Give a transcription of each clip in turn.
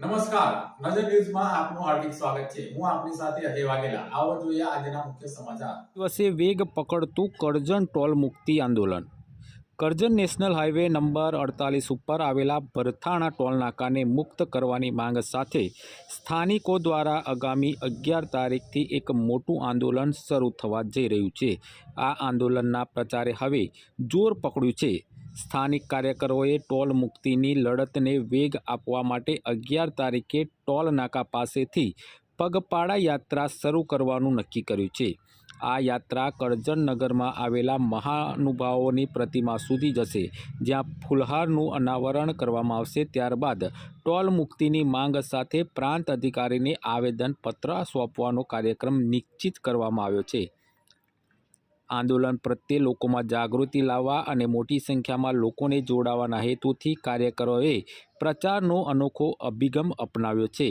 નમસ્કાર. નજર ન્યૂઝમાં આપનું હાર્દિક સ્વાગત છે. હું આપની સાથે અજય વાઘેલા. આવો જોઈએ આજના મુખ્ય સમાચાર. દિવસે વેગ પકડતું કરજણ ટોલ મુક્તિ આંદોલન. કરજણ નેશનલ હાઈવે નંબર અડતાલીસ ઉપર આવેલા ભરથાણા ટોલ નાકાને મુક્ત કરવાની માંગ સાથે સ્થાનિકો દ્વારા આગામી અગિયાર તારીખથી એક મોટું આંદોલન શરૂ થવા જઈ રહ્યું છે. આ આંદોલનના પ્રચારે હવે જોર પકડ્યું છે. સ્થાનિક કાર્યકરોએ ટોલ મુક્તિની લડતને વેગ આપવા માટે અગિયાર તારીખે ટોલ નાકા પાસેથી પગપાળા યાત્રા શરૂ કરવાનું નક્કી કર્યું છે. આ યાત્રા કરજણનગરમાં આવેલા મહાનુભાવોની પ્રતિમા સુધી જશે, જ્યાં ફુલહારનું અનાવરણ કરવામાં આવશે. ત્યારબાદ ટોલ મુક્તિની માંગ સાથે પ્રાંત અધિકારીને આવેદનપત્ર સોંપવાનો કાર્યક્રમ નિશ્ચિત કરવામાં આવ્યો છે. આંદોલન પ્રત્યે લોકોમાં જાગૃતિ લાવવા અને મોટી સંખ્યામાં લોકોને જોડાવાના હેતુથી કાર્યકરોએ પ્રચારનો અનોખો અભિગમ અપનાવ્યો છે.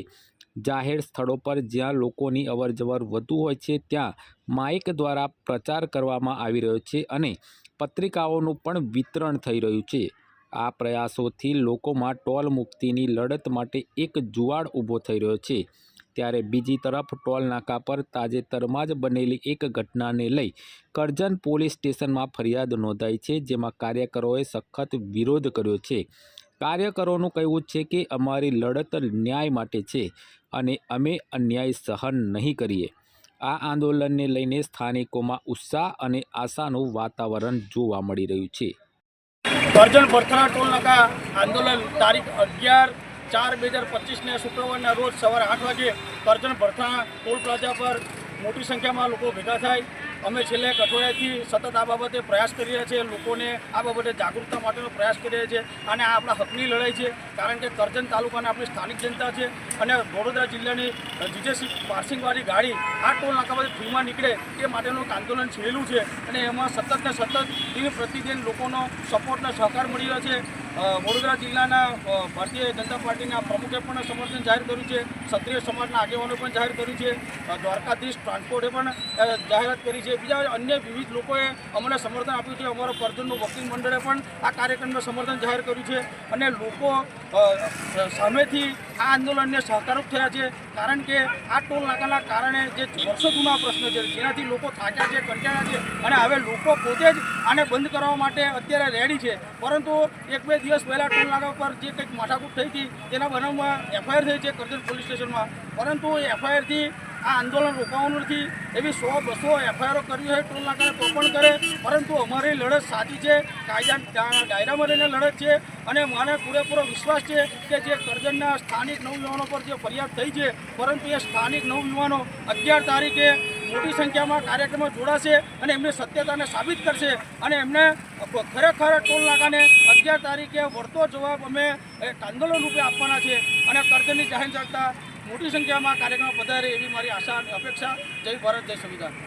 જાહેર સ્થળો પર જ્યાં લોકોની અવરજવર વધુ હોય છે, ત્યાં માઇક દ્વારા પ્રચાર કરવામાં આવી રહ્યો છે અને પત્રિકાઓનું પણ વિતરણ થઈ રહ્યું છે. આ પ્રયાસોથી લોકોમાં ટોલ મુક્તિની લડત માટે એક જુવાળ ઊભો થઈ રહ્યો છે. ત્યારે બીજી તરફ ટોલ નાકા પર તાજેતરમાં જ બનેલી એક ઘટનાને લઈ કરજણ પોલીસ સ્ટેશનમાં ફરિયાદ નોંધાઈ છે, જેમાં કાર્યકરોએ સખત વિરોધ કર્યો છે. કાર્યકરોનું કહેવું છે કે અમારી લડત ન્યાય માટે છે અને અમે અન્યાય સહન નહીં કરીએ. આ આંદોલનને લઈને સ્થાનિકોમાં ઉત્સાહ અને આશાનું વાતાવરણ જોવા મળી રહ્યું છે. કરજણ ભરથાણા ટોલ આંદોલન તારીખ અગિયાર ચાર બે હજાર પચીસને શુક્રવારના રોજ સવારે આઠ વાગે કરજણ ભરથા ટોલ પ્લાઝા પર મોટી સંખ્યામાં લોકો ભેગા થાય. અમે છેલ્લે એક અઠવાડિયાથી સતત આ બાબતે પ્રયાસ કરી રહ્યા છીએ. લોકોને આ બાબતે જાગૃતતા માટેનો પ્રયાસ કરી રહ્યા છીએ અને આ આપણા હકની લડાઈ છે. કારણ કે કરજણ તાલુકાના આપણી સ્થાનિક જનતા છે અને વડોદરા જિલ્લાની જીજેસી પાર્સિંગવાળી ગાડી આ ટોલ નાકામાંથી ફ્રીમાં નીકળે એ માટેનું આંદોલન છેડેલું છે. અને એમાં સતત ને સતત દિન પ્રતિદિન લોકોનો સપોર્ટ અને સહકાર મળી રહ્યો છે. વડોદરા જિલ્લાના ભારતીય જનતા પાર્ટીના પ્રમુખે પણ સમર્થન જાહેર કર્યું છે. ક્ષત્રિય સમાજના આગેવાનો પણ જાહેર કર્યું છે. દ્વારકાધીશ ટ્રાન્સપોર્ટે પણ જાહેરાત કરી છે. બીજા અન્ય વિવિધ લોકોએ અમને સમર્થન આપ્યું છે. અમારો પરજનનું વકીલ મંડળે પણ આ કાર્યક્રમને સમર્થન જાહેર કર્યું છે. અને લોકો સામેથી આ આંદોલનને સહકારક થયા છે. કારણ કે આ ટોલ નાકાના કારણે જે વર્ષો જૂના પ્રશ્ન છે, જેનાથી લોકો થાક્યા છે, કંટાળ્યા છે અને હવે લોકો પોતે જ આને બંધ કરવા માટે અત્યારે રેડી છે. પરંતુ એક બે દિવસ પહેલાં ટોલ નાકા પર જે કંઈક માથાકૂટ થઈ હતી, તેના બનાવમાં એફઆઈઆર થઈ છે, કરજણ પોલીસ સ્ટેશનમાં. પરંતુ એફઆઈઆરથી આ આંદોલન રોકાવાનું નથી. એવી સો બસો એફઆઈઆરો કરવી હોય, ટોલ નાકાને તો પણ કરે. પરંતુ અમારી લડત સાચી છે કાયદા દાયરામાં રહીને લડત છે અને મને પૂરેપૂરો વિશ્વાસ છે કે જે કરજણના સ્થાનિક નવયુવાનો પર જે ફરિયાદ થઈ છે, પરંતુ એ સ્થાનિક નવયુવાનો અગિયાર તારીખે મોટી સંખ્યામાં કાર્યક્રમમાં જોડાશે અને એમની સત્યતાને સાબિત કરશે અને એમને ખરેખર ટોલ નાકાને અગિયાર તારીખે વળતો જવાબ અમે આંદોલન રૂપે આપવાના છે અને કરજણની જાહેર જનતા મોટી સંખ્યામાં કાર્યક્રમ વધારે એવી મારી આશા અને અપેક્ષા. જય ભારત, જય સંવિધાન.